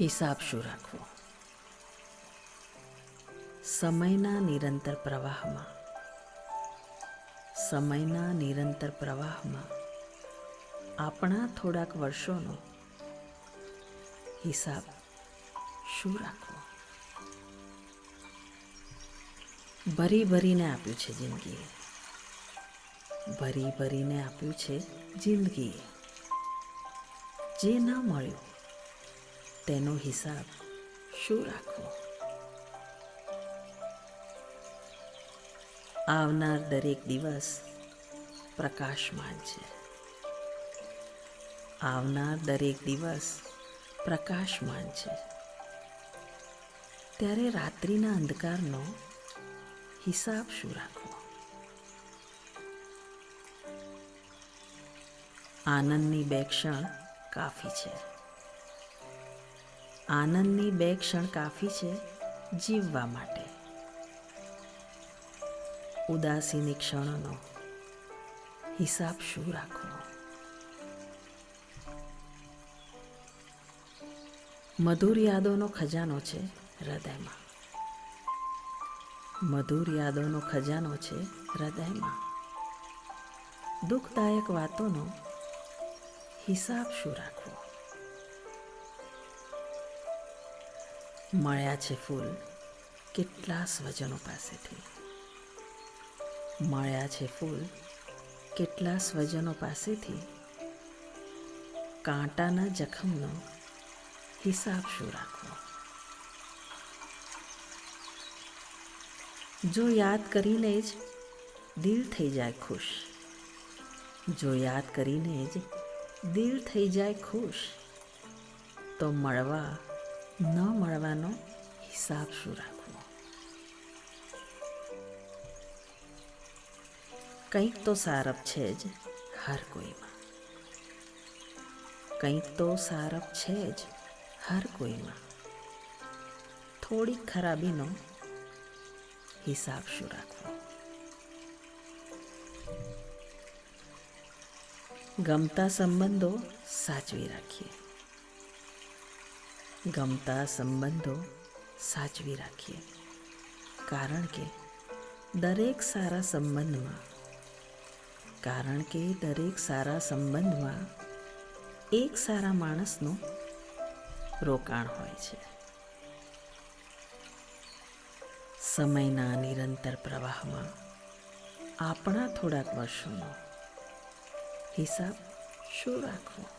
હિસાબ શું રાખવો? સમયના નિરંતર પ્રવાહમાં, સમયના નિરંતર પ્રવાહમાં આપણા થોડાક વર્ષોનો હિસાબ શું રાખવો? ભરી ભરીને આપ્યું છે જિંદગીએ ભરી ભરીને આપ્યું છે જિંદગીએ જે ન મળ્યું તેનો હિસાબ શું રાખવો? આવનાર દરેક દિવસ પ્રકાશમાન છે. આવનાર દરેક દિવસ પ્રકાશમાન છે. ત્યારે રાત્રિના અંધકારનો હિસાબ શું રાખવો? આનંદની બે ક્ષણ કાફી છે. આનંદની બે ક્ષણ કાફી છે જીવવા માટે. ઉદાસીની ક્ષણોનો હિસાબ શું રાખવો? મધુર યાદોનો ખજાનો છે હૃદયમાં. મધુર યાદોનો ખજાનો છે હૃદયમાં. દુઃખદાયક વાતોનો હિસાબ શું રાખવો? મળ્યા છે ફૂલ. કેટલા સ્વજનો પાસેથી. મળ્યા છે ફૂલ. કેટલા સ્વજનો પાસેથી. કાંટાના જખમનો હિસાબ શું રાખવો? જો યાદ કરીને જ દિલ થઈ જાય ખુશ. જો યાદ કરીને જ દિલ થઈ જાય ખુશ, તો મળવા ન મળવાનો હિસાબ શું રાખવો કંઈક તો સારપ છે જ હર કોઈમાં કંઈક તો સારપ છે જ હર કોઈમાં થોડીક ખરાબીનો હિસાબ શું રાખવો ગમતા સંબંધો સાચવી રાખીએ ગમતા સંબંધો સાચવી રાખીએ. કારણ કે દરેક સારા સંબંધમાં, કારણ કે દરેક સારા સંબંધમાં એક સારા માણસનું રોકાણ હોય છે. સમયના નિરંતર પ્રવાહમાં આપણા થોડાક વર્ષોનો હિસાબ શું રાખવો?